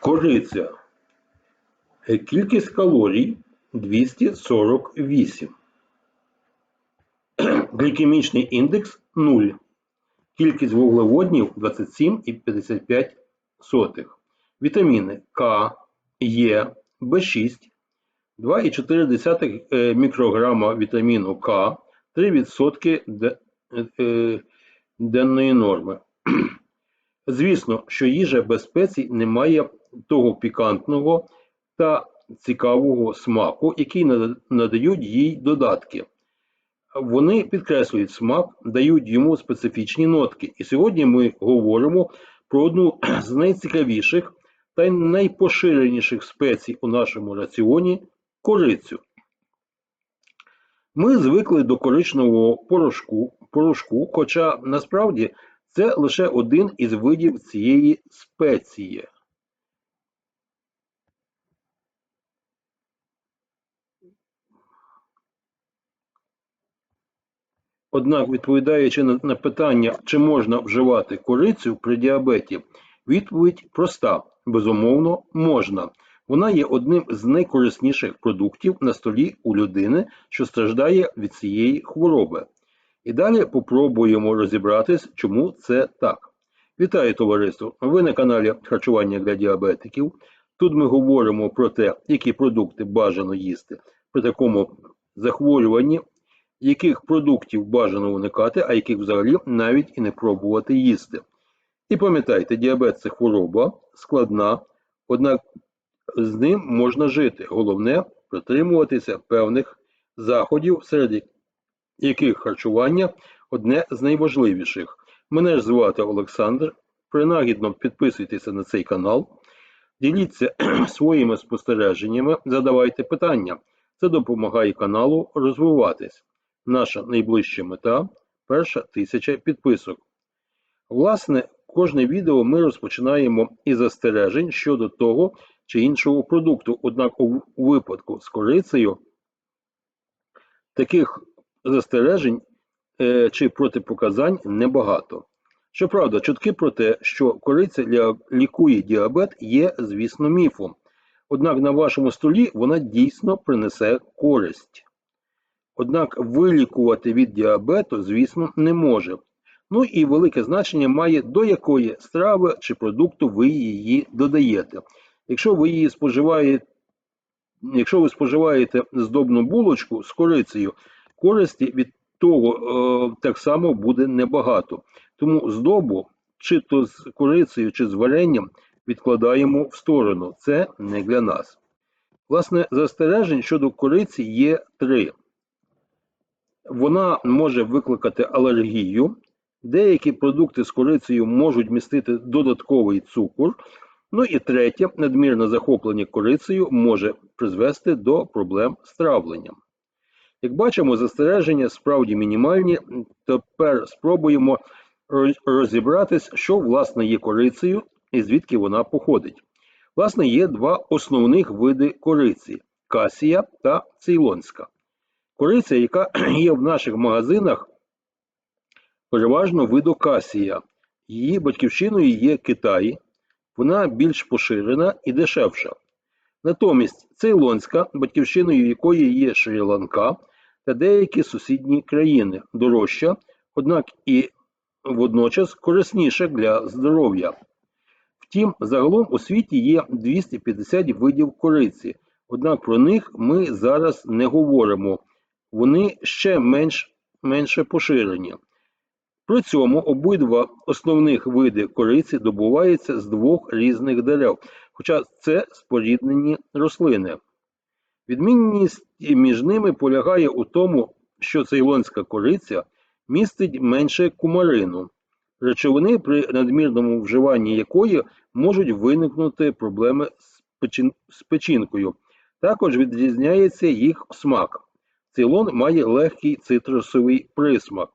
Кориця. Е, Кількість калорій 248. Глікемічний індекс 0. Кількість вуглеводнів 27,55. Вітаміни К, Е, В6, 2,4 е, мікрограма вітаміну К, 3% де- е, денної норми. Звісно, що їжа без спецій не має того пікантного та цікавого смаку, який надають їй додатки. Вони підкреслюють смак, дають йому специфічні нотки. І сьогодні ми говоримо про одну з найцікавіших та найпоширеніших спецій у нашому раціоні корицю. Ми звикли до коричневого порошку, порошку, хоча насправді це лише один із видів цієї спеції. Однак, відповідаючи на, питання, чи можна вживати корицю при діабеті, відповідь проста: безумовно, можна. Вона є одним з найкорисніших продуктів на столі у людини, що страждає від цієї хвороби. І далі попробуємо розібратись, чому це так. Вітаю товариство! Ви на каналі Харчування для діабетиків. Тут ми говоримо про те, які продукти бажано їсти при такому захворюванні, яких продуктів бажано уникати, а яких взагалі навіть і не пробувати їсти. І пам'ятайте, діабет це хвороба складна, однак з ним можна жити. Головне притримуватися певних заходів, серед яких харчування одне з найважливіших. Мене ж звати Олександр. Принагідно підписуйтеся на цей канал, діліться своїми спостереженнями, задавайте питання. Це допомагає каналу розвиватись. Наша найближча мета перша тисяча підписок. Власне, кожне відео ми розпочинаємо із застережень щодо того чи іншого продукту. Однак у випадку з корицею таких застережень е, чи протипоказань небагато. Щоправда, чутки про те, що кориця лікує діабет, є, звісно, міфом. Однак на вашому столі вона дійсно принесе користь. Однак вилікувати від діабету, звісно, не може. Ну і велике значення має до якої страви чи продукту ви її додаєте. Якщо ви її споживаєте, якщо ви споживаєте здобну булочку з корицею, користі від того е, так само буде небагато. Тому здобу, чи то з корицею, чи з варенням, відкладаємо в сторону. Це не для нас. Власне, застережень щодо кориці є три. Вона може викликати алергію. Деякі продукти з корицею можуть містити додатковий цукор. Ну і третє, надмірне захоплення корицею може призвести до проблем з травленням. Як бачимо, застереження справді мінімальні. Тепер спробуємо розібратись, що власне є корицею і звідки вона походить. Власне, є два основних види кориці касія та цейлонська. Кориця, яка є в наших магазинах, переважно виду касія. Її батьківщиною є Китай, вона більш поширена і дешевша. Натомість цейлонська, батьківщиною якої є Шрі-Ланка та деякі сусідні країни, дорожча, однак і водночас корисніша для здоров'я. Втім, загалом у світі є 250 видів кориці, однак про них ми зараз не говоримо, вони ще менш, менше поширені. При цьому обидва основних види кориці добуваються з двох різних дерев, хоча це споріднені рослини. Відмінність між ними полягає у тому, що цейлонська кориця містить менше кумарину, речовини, при надмірному вживанні якої можуть виникнути проблеми з, печінкою. Також відрізняється їх смак. Цейлон має легкий цитрусовий присмак.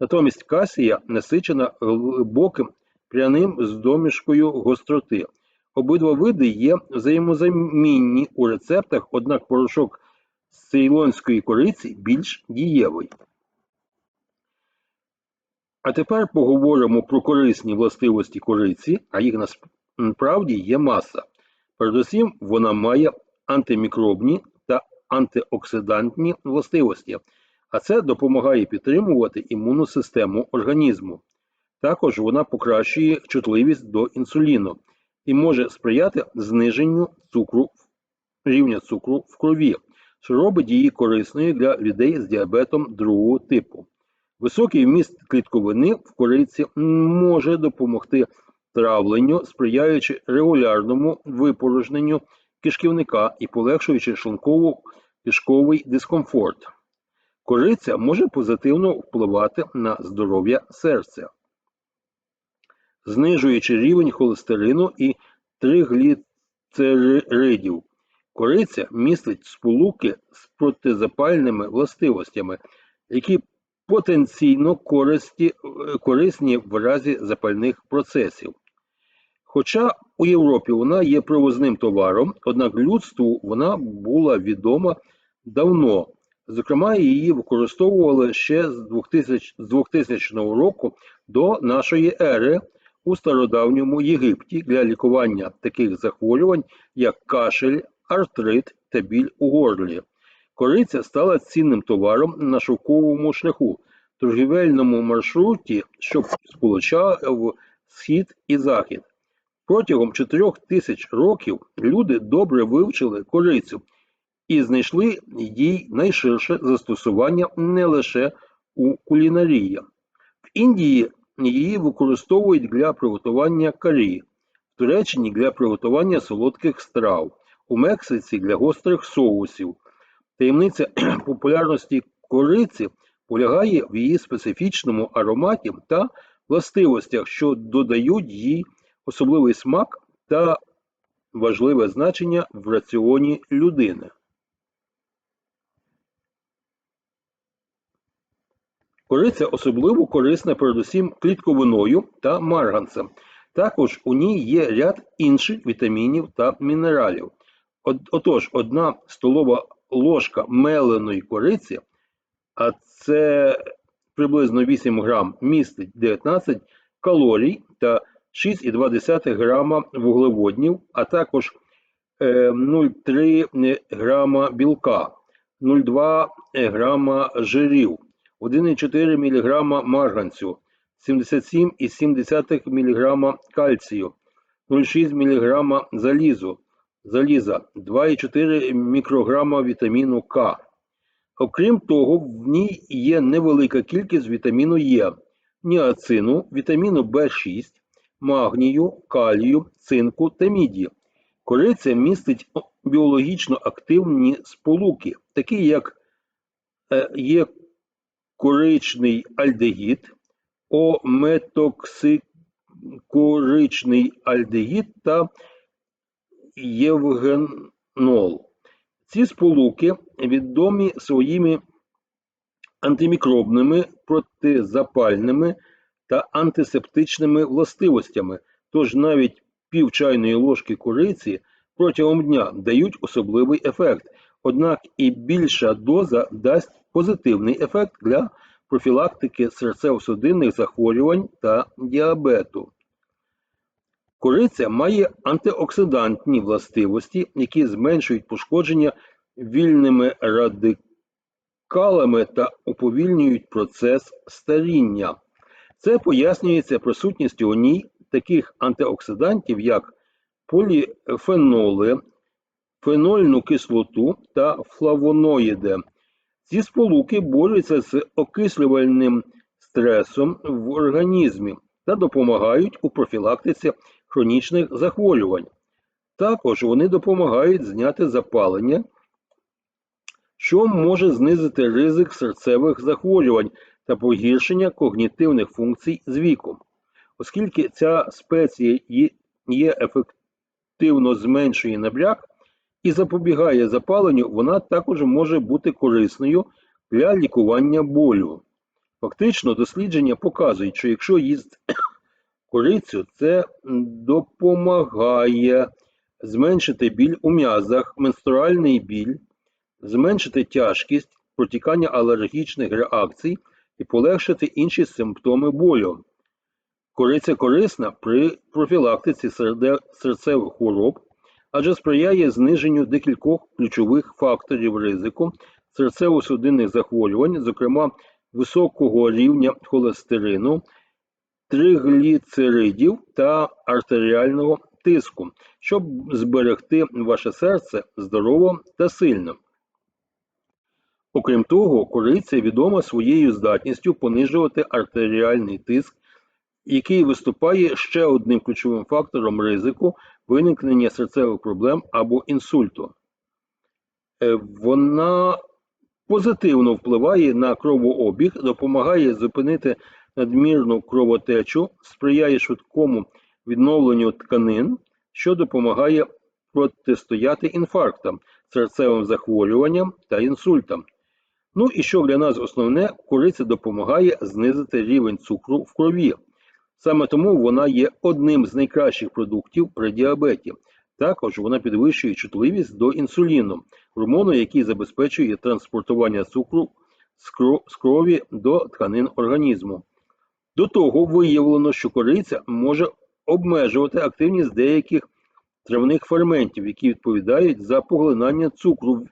Натомість касія насичена глибоким пряним з домішкою гостроти. Обидва види є взаємозамінні у рецептах, однак порошок з цейлонської кориці більш дієвий. А тепер поговоримо про корисні властивості кориці, а їх насправді є маса. Передусім, вона має антимікробні антиоксидантні властивості, а це допомагає підтримувати імунну систему організму. Також вона покращує чутливість до інсуліну і може сприяти зниженню цукру, рівня цукру в крові, що робить її корисною для людей з діабетом другого типу. Високий вміст клітковини в кориці може допомогти травленню, сприяючи регулярному випорожненню кишківника і полегшуючи шлунково-кишковий дискомфорт. Кориця може позитивно впливати на здоров'я серця, знижуючи рівень холестерину і тригліцеридів. Кориця містить сполуки з протизапальними властивостями, які потенційно корисні в разі запальних процесів. Хоча у Європі вона є привозним товаром, однак людству вона була відома давно. Зокрема, її використовували ще з 2000, з 2000 року до нашої ери у стародавньому Єгипті для лікування таких захворювань, як кашель, артрит та біль у горлі. Кориця стала цінним товаром на шовковому шляху, торгівельному маршруті, що сполучав схід і захід. Протягом чотирьох тисяч років люди добре вивчили корицю і знайшли їй найширше застосування не лише у кулінарії. В Індії її використовують для приготування карі, в Туреччині для приготування солодких страв, у Мексиці для гострих соусів. Таємниця популярності кориці полягає в її специфічному ароматі та властивостях, що додають їй особливий смак та важливе значення в раціоні людини. Кориця особливо корисна передусім клітковиною та марганцем. Також у ній є ряд інших вітамінів та мінералів. Отож, одна столова ложка меленої кориці, а це приблизно 8 грам, містить 19 калорій та 6,2 грама вуглеводнів, а також 0,3 грама білка, 0,2 грама жирів, 1,4 мг марганцю, 77,7 мг кальцію, 0,6 мг залізу, заліза, 2,4 мікрограма вітаміну К. Окрім того, в ній є невелика кількість вітаміну Е, ніацину, вітаміну В6, магнію, калію, цинку та міді. Кориця містить біологічно активні сполуки, такі як є коричний альдегід, ометоксикоричний альдегід та євгенол. Ці сполуки відомі своїми антимікробними, протизапальними та антисептичними властивостями, тож навіть пів чайної ложки кориці протягом дня дають особливий ефект, однак і більша доза дасть позитивний ефект для профілактики серцево-судинних захворювань та діабету. Кориця має антиоксидантні властивості, які зменшують пошкодження вільними радикалами та уповільнюють процес старіння. Це пояснюється присутністю у ній таких антиоксидантів, як поліфеноли, фенольну кислоту та флавоноїди. Ці сполуки борються з окислювальним стресом в організмі та допомагають у профілактиці хронічних захворювань. Також вони допомагають зняти запалення, що може знизити ризик серцевих захворювань та погіршення когнітивних функцій з віком. Оскільки ця спеція є ефективно зменшує набряк і запобігає запаленню, вона також може бути корисною для лікування болю. Фактично, дослідження показують, що якщо їсти корицю, це допомагає зменшити біль у м'язах, менструальний біль, зменшити тяжкість, протікання алергічних реакцій і полегшити інші симптоми болю. Кориця корисна при профілактиці серцевих хвороб, адже сприяє зниженню декількох ключових факторів ризику серцево-судинних захворювань, зокрема високого рівня холестерину, тригліцеридів та артеріального тиску, щоб зберегти ваше серце здоровим та сильним. Окрім того, кориця відома своєю здатністю понижувати артеріальний тиск, який виступає ще одним ключовим фактором ризику виникнення серцевих проблем або інсульту. Е, Вона позитивно впливає на кровообіг, допомагає зупинити надмірну кровотечу, сприяє швидкому відновленню тканин, що допомагає протистояти інфарктам, серцевим захворюванням та інсультам. Ну і що для нас основне, кориця допомагає знизити рівень цукру в крові. Саме тому вона є одним з найкращих продуктів при діабеті. Також вона підвищує чутливість до інсуліну, гормону, який забезпечує транспортування цукру з крові до тканин організму. До того виявлено, що кориця може обмежувати активність деяких травних ферментів, які відповідають за поглинання цукру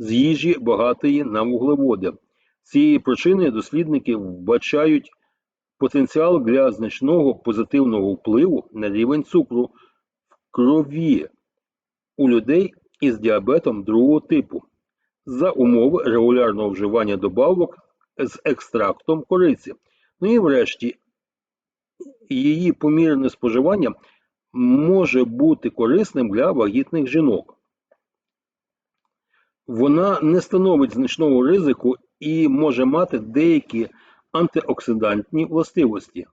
з їжі багатої на вуглеводи. З цієї причини дослідники вбачають потенціал для значного позитивного впливу на рівень цукру в крові у людей із діабетом другого типу за умови регулярного вживання добавок з екстрактом кориці. Ну і врешті її помірне споживання може бути корисним для вагітних жінок. Вона не становить значного ризику і може мати деякі антиоксидантні властивості.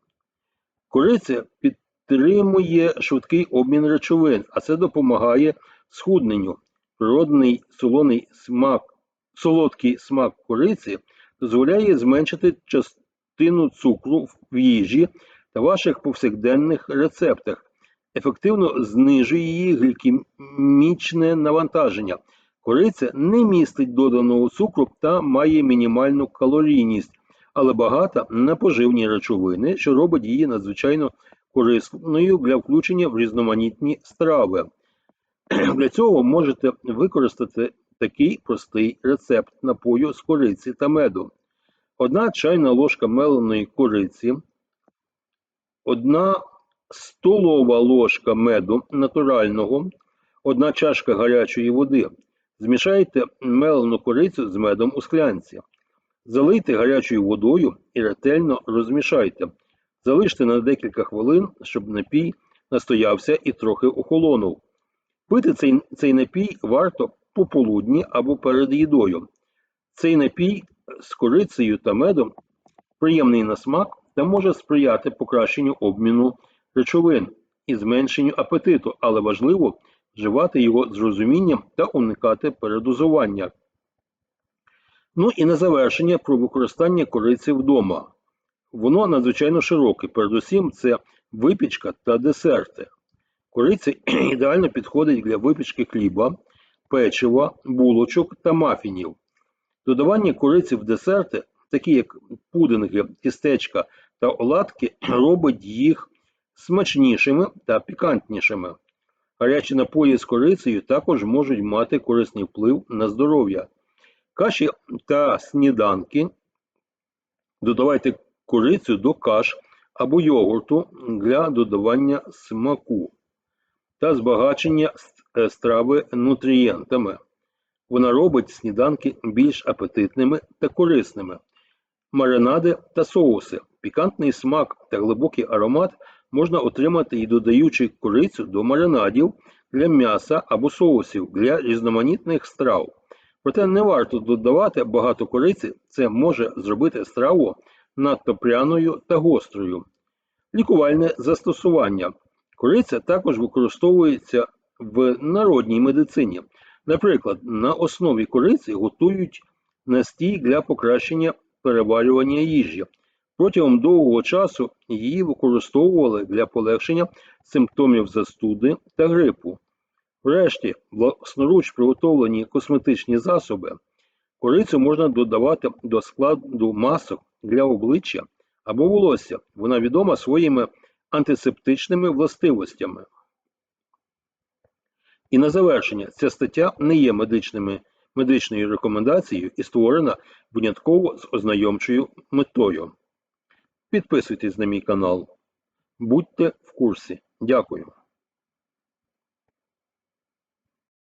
Кориця підтримує швидкий обмін речовин, а це допомагає схудненню. Природний солоний смак, солодкий смак кориці дозволяє зменшити частину цукру в їжі та ваших повсякденних рецептах, ефективно знижує її глікемічне навантаження. Кориця не містить доданого цукру та має мінімальну калорійність, але багата на поживні речовини, що робить її надзвичайно корисною для включення в різноманітні страви. Для цього можете використати такий простий рецепт напою з кориці та меду. Одна чайна ложка меленої кориці, одна столова ложка меду натурального, одна чашка гарячої води. Змішайте мелену корицю з медом у склянці. Залийте гарячою водою і ретельно розмішайте. Залиште на декілька хвилин, щоб напій настоявся і трохи охолонув. Пити цей, цей напій варто пополудні або перед їдою. Цей напій з корицею та медом приємний на смак та може сприяти покращенню обміну речовин і зменшенню апетиту, але важливо вживати його з розумінням та уникати передозування. Ну і на завершення про використання кориці вдома. Воно надзвичайно широке, передусім це випічка та десерти. Кориця ідеально підходить для випічки хліба, печива, булочок та мафінів. Додавання кориці в десерти, такі як пудинги, тістечка та оладки, робить їх смачнішими та пікантнішими. Гарячі напої з корицею також можуть мати корисний вплив на здоров'я. Каші та сніданки додавайте корицю до каш або йогурту для додавання смаку та збагачення е, страви нутрієнтами. Вона робить сніданки більш апетитними та корисними. Маринади та соуси. Пікантний смак та глибокий аромат можна отримати і додаючи корицю до маринадів для м'яса або соусів для різноманітних страв. Проте не варто додавати багато кориці, це може зробити страву надто пряною та гострою. Лікувальне застосування. Кориця також використовується в народній медицині. Наприклад, на основі кориці готують настій для покращення переварювання їжі. Протягом довгого часу її використовували для полегшення симптомів застуди та грипу. Врешті, власноруч приготовлені косметичні засоби, корицю можна додавати до складу масок для обличчя або волосся. Вона відома своїми антисептичними властивостями. І на завершення, ця стаття не є медичними, медичною рекомендацією і створена винятково з ознайомчою метою. Підписуйтесь на мій канал. Будьте в курсі. Дякую.